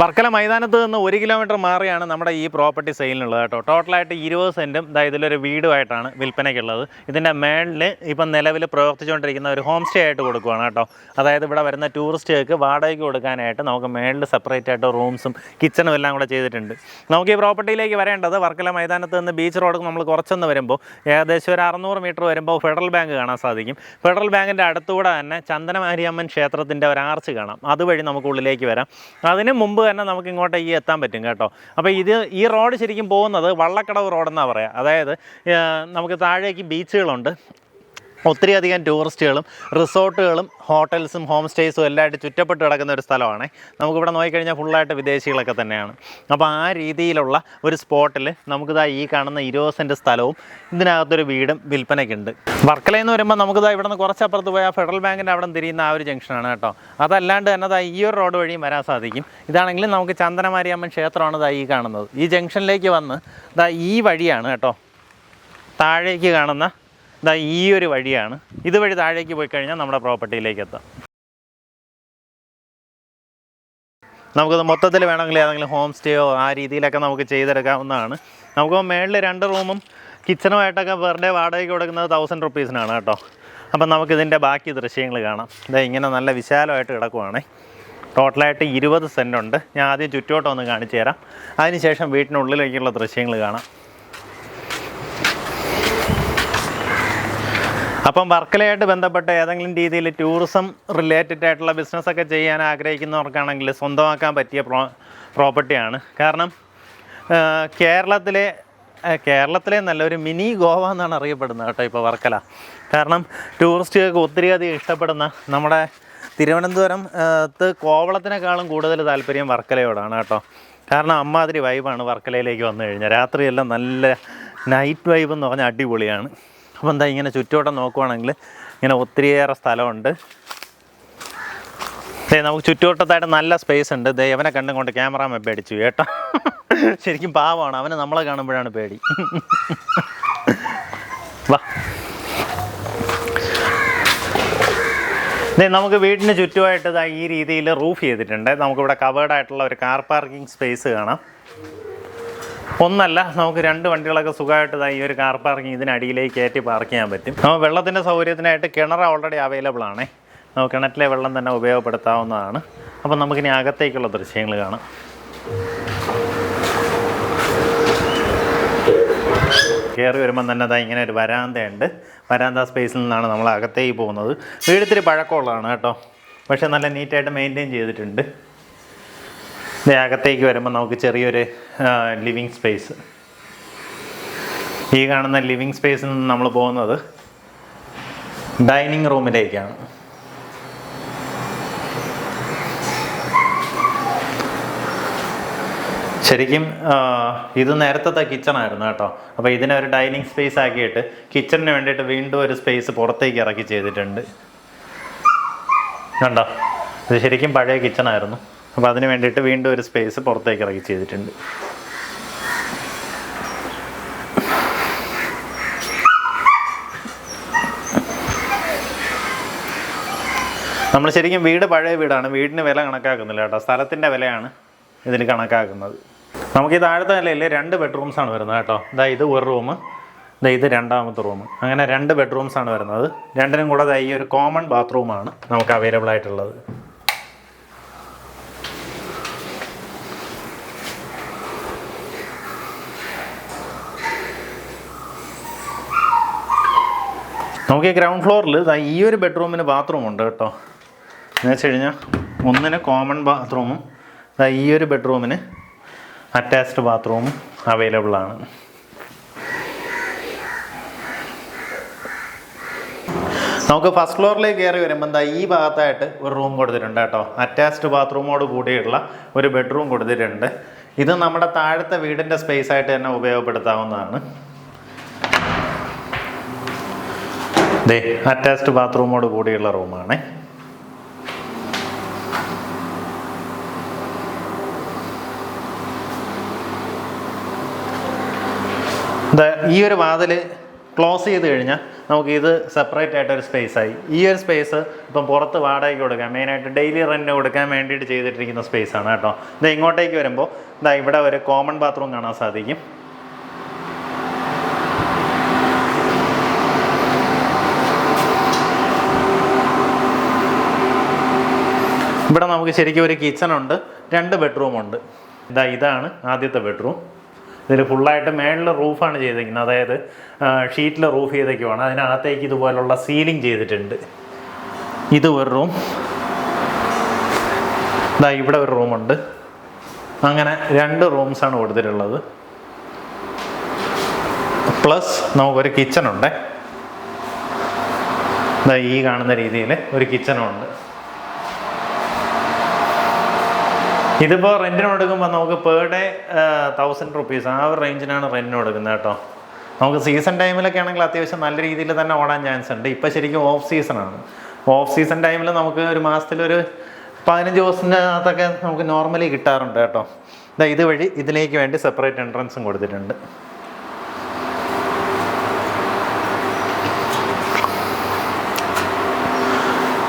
വർക്കല മൈതാനത്ത് നിന്ന് ഒരു കിലോമീറ്റർ മാറിയാണ് നമ്മുടെ ഈ പ്രോപ്പർട്ടി സെയിലിനുള്ളത് കേട്ടോ. ടോട്ടലായിട്ട് ഇരുപത് സെന്റും ഇതാ ഇതിലൊരു വീടുമായിട്ടാണ് വിൽപ്പനയ്ക്കുള്ളത്. ഇതിന്റെ മേളിൽ ഇപ്പം നിലവിൽ പ്രവർത്തിച്ചുകൊണ്ടിരിക്കുന്ന ഒരു ഹോം സ്റ്റേ ആയിട്ട് കൊടുക്കുകയാണ് കേട്ടോ. അതായത് ഇവിടെ വരുന്ന ടൂറിസ്റ്റുകൾക്ക് വാടകയ്ക്ക് കൊടുക്കാനായിട്ട് നമുക്ക് മേളിൽ സെപ്പറേറ്റ് ആയിട്ട് റൂംസും കിച്ചണും എല്ലാം കൂടെ ചെയ്തിട്ടുണ്ട്. നമുക്ക് ഈ പ്രോപ്പർട്ടിയിലേക്ക് വരേണ്ടത് വർക്കല മൈതാനത്ത് നിന്ന് ബീച്ച് റോഡ് നമ്മൾ കുറച്ചൊന്ന് വരുമ്പോൾ ഏകദേശം ഒരു അറുന്നൂറ് മീറ്റർ വരുമ്പോൾ ഫെഡറൽ ബാങ്ക് കാണാൻ സാധിക്കും. ഫെഡറൽ ബാങ്കിന്റെ അടുത്തുകൂടെ തന്നെ ചന്ദനമാരിയമ്മൻ ക്ഷേത്രത്തിന്റെ ഒരു ആർച്ച് കാണാം. അതുവഴി നമുക്ക് ഉള്ളിലേക്ക് വരാം. അതിന് മുമ്പ് തന്നെ നമുക്ക് ഇങ്ങോട്ട് ഈ എത്താൻ പറ്റും കേട്ടോ. അപ്പോൾ ഇത് ഈ റോഡ് ശരിക്കും പോകുന്നത് വള്ളക്കടവ് റോഡെന്നാണ് പറയുക അതായത് നമുക്ക് താഴേക്ക് ബീച്ചുകളുണ്ട്. ഒത്തിരി അധികം ടൂറിസ്റ്റുകളും റിസോർട്ടുകളും ഹോട്ടൽസും ഹോം സ്റ്റേസും എല്ലാമായിട്ട് ചുറ്റപ്പെട്ട് കിടക്കുന്ന ഒരു സ്ഥലമാണ്. നമുക്കിവിടെ നോക്കിക്കഴിഞ്ഞാൽ ഫുള്ളായിട്ട് വിദേശികളൊക്കെ തന്നെയാണ്. അപ്പോൾ ആ രീതിയിലുള്ള ഒരു സ്പോട്ടിൽ നമുക്കിതാ ഈ കാണുന്ന ഇരുപത് സെന്റ് സ്ഥലവും ഇതിനകത്തൊരു വീടും വിൽപ്പനയ്ക്കുണ്ട് വർക്കലയിൽ നിന്ന് വരുമ്പോൾ നമുക്കിതാ ഇവിടെ നിന്ന് കുറച്ചപ്പുറത്ത് പോയാൽ ഫെഡറൽ ബാങ്കിന്റെ അവിടെ തിരിയുന്ന ആ ഒരു ജംഗ്ഷനാണ് കേട്ടോ. അതല്ലാണ്ട് തന്നെ ദാ ഈ ഒരു റോഡ് വഴിയും വരാൻ സാധിക്കും. ഇതാണെങ്കിലും നമുക്ക് ചന്ദനമാരിയമ്മൻ ക്ഷേത്രമാണ് ഇതാ ഈ കാണുന്നത്. ഈ ജംഗ്ഷനിലേക്ക് വന്ന് ഇതാ ഈ വഴിയാണ് കേട്ടോ. താഴേക്ക് കാണുന്ന ഇതാ ഈ ഒരു വഴിയാണ്. ഇതുവഴി താഴേക്ക് പോയി കഴിഞ്ഞാൽ നമ്മുടെ പ്രോപ്പർട്ടിയിലേക്ക് എത്താം. നമുക്കത് മൊത്തത്തിൽ വേണമെങ്കിൽ ഏതെങ്കിലും ഹോം സ്റ്റേയോ ആ രീതിയിലൊക്കെ നമുക്ക് ചെയ്തെടുക്കാവുന്നതാണ്. നമുക്ക് മേളിൽ രണ്ട് റൂമും കിച്ചണുമായിട്ടൊക്കെ പെർ ഡേ വാടകയ്ക്ക് കൊടുക്കുന്നത് തൗസൻഡ് റുപ്പീസിനാണ് കേട്ടോ. അപ്പം നമുക്കിതിന്റെ ബാക്കി ദൃശ്യങ്ങൾ കാണാം. ഇതാ ഇങ്ങനെ നല്ല വിശാലമായിട്ട് കിടക്കുവാണേ. ടോട്ടലായിട്ട് ഇരുപത് സെന്റുണ്ട്. ഞാൻ ആദ്യം ചുറ്റോട്ടം ഒന്ന് കാണിച്ചു തരാം. അതിനുശേഷം വീട്ടിനുള്ളിലേക്കുള്ള ദൃശ്യങ്ങൾ കാണാം. അപ്പം വർക്കലയായിട്ട് ബന്ധപ്പെട്ട ഏതെങ്കിലും രീതിയിൽ ടൂറിസം റിലേറ്റഡ് ആയിട്ടുള്ള ബിസിനസ്സൊക്കെ ചെയ്യാൻ ആഗ്രഹിക്കുന്നവർക്കാണെങ്കിൽ സ്വന്തമാക്കാൻ പറ്റിയ പ്രോ പ്രോപ്പർട്ടിയാണ് കാരണം കേരളത്തിലെ കേരളത്തിലെ നല്ലൊരു മിനി ഗോവ എന്നാണ് അറിയപ്പെടുന്നത് കേട്ടോ ഇപ്പോൾ വർക്കല. കാരണം ടൂറിസ്റ്റുകൾക്ക് ഒത്തിരി അധികം ഇഷ്ടപ്പെടുന്ന നമ്മുടെ തിരുവനന്തപുരം കോവളത്തിനേക്കാളും കൂടുതൽ താല്പര്യം വർക്കലയോടാണ് കേട്ടോ. കാരണം അമ്മാതിരി വൈബാണ് വർക്കലയിലേക്ക് വന്നു കഴിഞ്ഞാൽ. രാത്രിയെല്ലാം നല്ല നൈറ്റ് വൈബ് എന്ന് പറഞ്ഞാൽ അടിപൊളിയാണ്. അപ്പോൾ എന്താ ഇങ്ങനെ ചുറ്റോട്ടം നോക്കുവാണെങ്കിൽ ഇങ്ങനെ ഒത്തിരിയേറെ സ്ഥലമുണ്ട്. ദേ നമുക്ക് ചുറ്റുവട്ടത്തായിട്ട് നല്ല സ്പേസ് ഉണ്ട്. ദേ അവനെ കണ്ടും കൊണ്ട് ക്യാമറ പേടിച്ചു കേട്ടോ. ശരിക്കും പാവമാണ്. അവനെ നമ്മളെ കാണുമ്പോഴാണ് പേടി. വാ. നമുക്ക് വീടിന് ചുറ്റുമായിട്ട് ഈ രീതിയിൽ റൂഫ് ചെയ്തിട്ടുണ്ട്. നമുക്കിവിടെ കവേർഡായിട്ടുള്ള ഒരു കാർ പാർക്കിംഗ് സ്പേസ് കാണാം. ഒന്നല്ല നമുക്ക് രണ്ട് വണ്ടികളൊക്കെ സുഖമായിട്ട് ഈ ഒരു കാർ പാർക്കിംഗ് ഇതിനടിയിലേക്ക് കയറ്റി പാർക്ക് ചെയ്യാൻ പറ്റും. അപ്പോൾ വെള്ളത്തിന്റെ സൗകര്യത്തിനായിട്ട് കിണർ ഓൾറെഡി അവൈലബിൾ ആണേ. നമുക്ക് കിണറ്റിലെ വെള്ളം തന്നെ ഉപയോഗപ്പെടുത്താവുന്നതാണ്. അപ്പം നമുക്കിനി അകത്തേക്കുള്ള ദൃശ്യങ്ങൾ കാണാം. കയറി വരുമ്പം തന്നെ അതാ ഇങ്ങനെ ഒരു വരാന്തയുണ്ട്. വരാന്ത സ്പേസിൽ നിന്നാണ് നമ്മൾ അകത്തേക്ക് പോകുന്നത്. വീടിത്തിരി പഴക്കമുള്ളതാണ് കേട്ടോ. പക്ഷേ നല്ല നീറ്റായിട്ട് മെയിന്റെയിൻ ചെയ്തിട്ടുണ്ട്. അകത്തേക്ക് വരുമ്പോൾ നമുക്ക് ചെറിയൊരു ലിവിങ് സ്പേസ് ഈ കാണുന്ന ലിവിങ് സ്പേസിൽ നിന്ന് നമ്മൾ പോകുന്നത്. ഡൈനിങ് റൂമിലേക്കാണ് ശരിക്കും ഇത് നേരത്തെ കിച്ചൺ ആയിരുന്നു കേട്ടോ. അപ്പോൾ ഇതിനെ ഒരു ഡൈനിങ് സ്പേസ് ആക്കിയിട്ട് കിച്ചണിന് വേണ്ടിയിട്ട് വീണ്ടും ഒരു സ്പേസ് പുറത്തേക്ക് ഇറക്കി ചെയ്തിട്ടുണ്ട്. കണ്ടോ? ഇത് ശരിക്കും പഴയ കിച്ചൺ ആയിരുന്നു. അപ്പോൾ അതിന് വേണ്ടിയിട്ട് വീണ്ടും ഒരു സ്പേസ് പുറത്തേക്ക് ഇറക്കി ചെയ്തിട്ടുണ്ട്. നമ്മൾ ശരിക്കും വീട് പഴയ വീടാണ്. വീടിന് വില കണക്കാക്കുന്നില്ല കേട്ടോ. സ്ഥലത്തിന്റെ വിലയാണ് ഇതിന് കണക്കാക്കുന്നത്. നമുക്ക് ഈ താഴത്തെ നിലയിൽ രണ്ട് ബെഡ്റൂംസ് ആണ് വരുന്നത് കേട്ടോ. ഇതാ ഇത് ഒരു റൂം ഇതാ ഇത് രണ്ടാമത്തെ റൂം അങ്ങനെ രണ്ട് ബെഡ്റൂംസ് ആണ് വരുന്നത്. രണ്ടിനും കൂടെ ഈ ഒരു കോമൺ ബാത്റൂമാണ് നമുക്ക് അവൈലബിൾ ആയിട്ടുള്ളത്. നമുക്ക് ഈ ഗ്രൗണ്ട് ഫ്ലോറിൽ ഈ ഒരു ബെഡ്റൂമിന് ബാത്റൂം ഉണ്ട് കേട്ടോ. എന്ന് വെച്ച് കഴിഞ്ഞാൽ ഒന്നിന് കോമൺ ബാത്റൂമും ഈ ഒരു ബെഡ്റൂമിന് അറ്റാച്ച്ഡ് ബാത്റൂമും അവൈലബിൾ ആണ്. നമുക്ക് ഫസ്റ്റ് ഫ്ലോറിലേക്ക് കയറി വരുമ്പോൾ എന്താ ഈ ഭാഗത്തായിട്ട് ഒരു റൂം കൊടുത്തിട്ടുണ്ട് കേട്ടോ. അറ്റാച്ച്ഡ് ബാത്റൂമോട് കൂടിയുള്ള ഒരു ബെഡ്റൂം കൊടുത്തിട്ടുണ്ട്. ഇത് നമ്മുടെ താഴത്തെ വീടിന്റെ സ്പേസ് ആയിട്ട് തന്നെ ഉപയോഗപ്പെടുത്താവുന്നതാണ്. ദേ അറ്റാച്ച്ഡ് ബാത്റൂമോട് കൂടിയുള്ള റൂമാണ്. ഈ ഒരു വാതിൽ ക്ലോസ് ചെയ്ത് കഴിഞ്ഞാൽ നമുക്ക് ഇത് സെപ്പറേറ്റ് ആയിട്ട് ഒരു സ്പേസ് ആയി. ഈ ഒരു സ്പേസ് ഇപ്പം പുറത്ത് വാടകയ്ക്ക് കൊടുക്കാം. മെയിനായിട്ട് ഡെയിലി റെന്റ് കൊടുക്കാൻ വേണ്ടിയിട്ട് ചെയ്തിട്ടിരിക്കുന്ന സ്പേസ് ആണ് കേട്ടോ. ഇത് ഇങ്ങോട്ടേക്ക് വരുമ്പോൾ ഇതാ ഇവിടെ ഒരു കോമൺ ബാത്റൂം കാണാൻ സാധിക്കും. ഇവിടെ നമുക്ക് ശരിക്കും ഒരു കിച്ചൺ ഉണ്ട് രണ്ട് ബെഡ്റൂം ഉണ്ട്. ഇതാ ഇതാണ് ആദ്യത്തെ ബെഡ്റൂം ഇതിൽ ഫുള്ളായിട്ട് മേളിൽ റൂഫാണ് ചെയ്തേക്കുന്നത് അതായത് ഷീറ്റിൽ റൂഫ് ചെയ്തേക്കുവാണ്. അതിനകത്തേക്ക് ഇതുപോലുള്ള സീലിംഗ് ചെയ്തിട്ടുണ്ട്. ഇത് ഒരു റൂം ഇതാ ഇവിടെ ഒരു റൂമുണ്ട് അങ്ങനെ രണ്ട് റൂംസാണ് കൊടുത്തിട്ടുള്ളത്. പ്ലസ് നമുക്കൊരു ഇതാ ഈ കാണുന്ന രീതിയിൽ ഒരു കിച്ചണും ഉണ്ട് ഇതിപ്പോൾ റെന്റിന് കൊടുക്കുമ്പോൾ നമുക്ക് പെർ ഡേ തൗസൻഡ് റുപ്പീസ് ആ ഒരു റേഞ്ചിനാണ് റെന്റിന് കൊടുക്കുന്നത് കേട്ടോ. നമുക്ക് സീസൺ ടൈമിലൊക്കെ ആണെങ്കിൽ അത്യാവശ്യം നല്ല രീതിയിൽ തന്നെ ഓടാൻ ചാൻസ് ഉണ്ട്. ഇപ്പോൾ ശരിക്കും ഓഫ് സീസണാണ് ഓഫ് സീസൺ ടൈമിൽ നമുക്ക് ഒരു മാസത്തിലൊരു പതിനഞ്ച് ദിവസത്തിന്റെ അകത്തൊക്കെ നമുക്ക് നോർമലി കിട്ടാറുണ്ട് കേട്ടോ. ഇതാ ഇതുവഴി ഇതിലേക്ക് വേണ്ടി സെപ്പറേറ്റ് എൻട്രൻസും കൊടുത്തിട്ടുണ്ട്.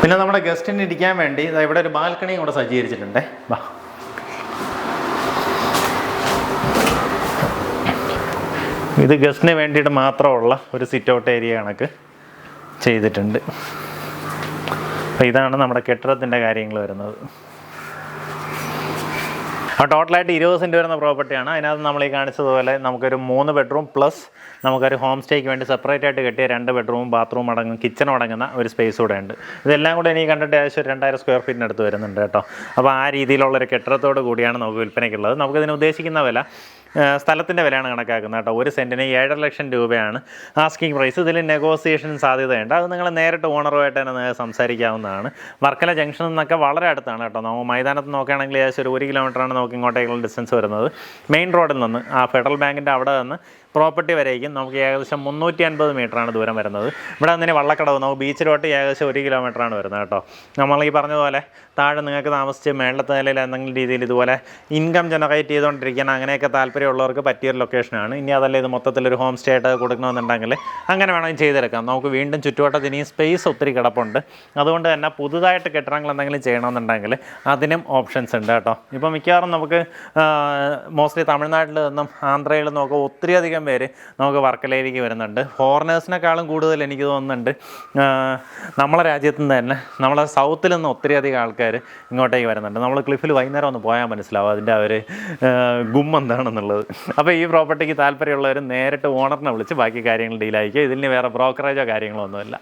പിന്നെ നമ്മുടെ ഗസ്റ്റിന് ഇരിക്കാൻ വേണ്ടി ഇവിടെ ഒരു ബാൽക്കണിയും കൂടെ സജ്ജീകരിച്ചിട്ടുണ്ടേ. വാ ഇത് ഗസ്റ്റിന് വേണ്ടിയിട്ട് മാത്രമുള്ള ഒരു സിറ്റ് ഔട്ട് ഏരിയ കണക്ക് ചെയ്തിട്ടുണ്ട്. അപ്പോൾ ഇതാണ് നമ്മുടെ കെട്ടിടത്തിന്റെ കാര്യങ്ങൾ വരുന്നത്. അപ്പോൾ ടോട്ടലായിട്ട് ഇരുപത് സെന്റ് വരുന്ന പ്രോപ്പർട്ടിയാണ് അതിനകത്ത് നമ്മൾ ഈ കാണിച്ചതുപോലെ നമുക്കൊരു മൂന്ന് ബെഡ്റൂം പ്ലസ് നമുക്കൊരു ഹോം സ്റ്റേക്ക് വേണ്ടി സെപ്പറേറ്റ് ആയിട്ട് കെട്ടിയ രണ്ട് ബെഡ്റൂം ബാത്റൂം അടങ്ങും കിച്ചൺ അടങ്ങുന്ന ഒരു സ്പേസ് കൂടെ ഉണ്ട്. ഇതെല്ലാം കൂടെ എനിക്ക് കണ്ടിട്ട് ഏകദേശം രണ്ടായിരം സ്ക്വയർ ഫീറ്റിന് അടുത്ത് വരുന്നുണ്ട് കേട്ടോ. അപ്പോൾ ആ രീതിയിലുള്ള ഒരു കെട്ടിടത്തോട് കൂടിയാണ് നമുക്ക് വിൽപ്പനയ്ക്കുള്ളത്. നമുക്കിതിന് ഉദ്ദേശിക്കുന്ന വില സ്ഥലത്തിന്റെ വിലയാണ് കണക്കാക്കുന്നത് കേട്ടോ. ഒരു സെന്റിന് ഏഴര ലക്ഷം രൂപയാണ് ആസ്കിങ് പ്രൈസ് ഇതിൽ നെഗോസിയേഷൻ സാധ്യതയുണ്ട്. അത് നിങ്ങൾ നേരിട്ട് ഓണറുമായിട്ട് തന്നെ സംസാരിക്കാവുന്നതാണ്. വർക്കല ജംഗ്ഷനിൽ നിന്നൊക്കെ വളരെ അടുത്താണ് കേട്ടോ. നമ്മൾ മൈതാനത്ത് നോക്കുകയാണെങ്കിൽ ഏകദേശം ഒരു ഒരു കിലോമീറ്ററാണ് നമുക്ക് ഇങ്ങോട്ടേക്കുള്ള ഡിസ്റ്റൻസ് വരുന്നത്. മെയിൻ റോഡിൽ നിന്ന് ആ ഫെഡറൽ ബാങ്കിന്റെ അവിടെ നിന്ന് പ്രോപ്പർട്ടി വരേക്കും. നമുക്ക് ഏകദേശം മുന്നൂറ്റി അൻപത് മീറ്ററാണ് ദൂരം വരുന്നത്. ഇവിടെ നിന്ന് വള്ളക്കടവ്. നമുക്ക് ബീച്ചിലോട്ട് ഏകദേശം ഒരു കിലോമീറ്ററാണ് വരുന്നത് കേട്ടോ. നമ്മൾ ഈ പറഞ്ഞതുപോലെ താഴെ നിങ്ങൾക്ക് താമസിച്ച് മേളത്തെ നിലയിൽ എന്തെങ്കിലും രീതിയിൽ ഇതുപോലെ ഇൻകം ജനറേറ്റ് ചെയ്തുകൊണ്ടിരിക്കാൻ അങ്ങനെയൊക്കെ താല്പര്യമുള്ളവർക്ക് പറ്റിയൊരു ലൊക്കേഷനാണ് ഇനി അതല്ല ഇത് മൊത്തത്തിലൊരു ഹോം സ്റ്റേ ആയിട്ട് കൊടുക്കണമെന്നുണ്ടെങ്കിൽ അങ്ങനെ വേണമെങ്കിൽ ചെയ്തെടുക്കാം. നമുക്ക് വീണ്ടും ചുറ്റുവട്ടത്ത് ഇനിയും സ്പേസ് ഒത്തിരി കിടപ്പുണ്ട്. അതുകൊണ്ട് തന്നെ പുതുതായിട്ട് കെട്ടിടങ്ങൾ എന്തെങ്കിലും ചെയ്യണമെന്നുണ്ടെങ്കിൽ അതിനും ഓപ്ഷൻസ് ഉണ്ട് കേട്ടോ. ഇപ്പോൾ മിക്കവാറും നമുക്ക് മോസ്റ്റ്ലി തമിഴ്നാട്ടിൽ നിന്നും ആന്ധ്രയിൽ നിന്നും ഒത്തിരി അധികം പേര് നമുക്ക് വർക്കലയിലേക്ക് വരുന്നുണ്ട്. ഫോറിനേഴ്സിനെക്കാളും കൂടുതൽ എനിക്ക് തോന്നുന്നുണ്ട്. നമ്മളെ രാജ്യത്തു നിന്ന് തന്നെ നമ്മളെ സൗത്തിൽ നിന്ന് ഒത്തിരി അധികം ആൾക്കാർ ഇങ്ങോട്ടേക്ക് വരുന്നുണ്ട്. നമ്മൾ ക്ലിഫിൽ വൈകുന്നേരം ഒന്ന് പോയാൽ മനസ്സിലാവും അതിന്റെ ആ ഒരു ഗും എന്താണെന്നുള്ളത്. അപ്പോൾ ഈ പ്രോപ്പർട്ടിക്ക് താല്പര്യമുള്ളവർ നേരിട്ട് ഓണറിനെ വിളിച്ച് ബാക്കി കാര്യങ്ങൾ ഡീലായിരിക്കും ഇതിന് വേറെ ബ്രോക്കറേജോ കാര്യങ്ങളോ ഒന്നുമില്ല.